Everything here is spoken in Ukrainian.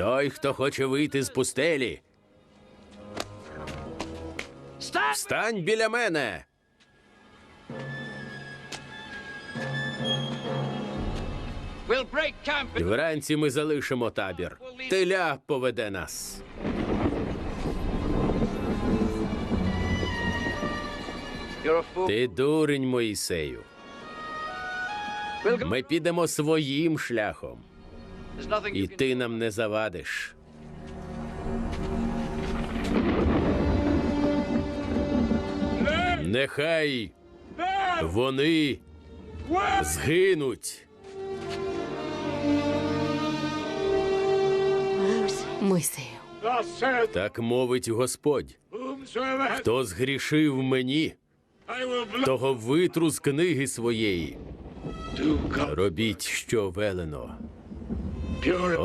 Той, хто хоче вийти з пустелі, встань біля мене. Вранці ми залишимо табір. Теля поведе нас. Ти дурень, Моїсею. Ми підемо своїм шляхом, і ти нам не завадиш. Нехай вони згинуть. Мойсею, Так мовить Господь. Хто згрішив мені, того витру з книги своєї. Робіть, що велено. Очисті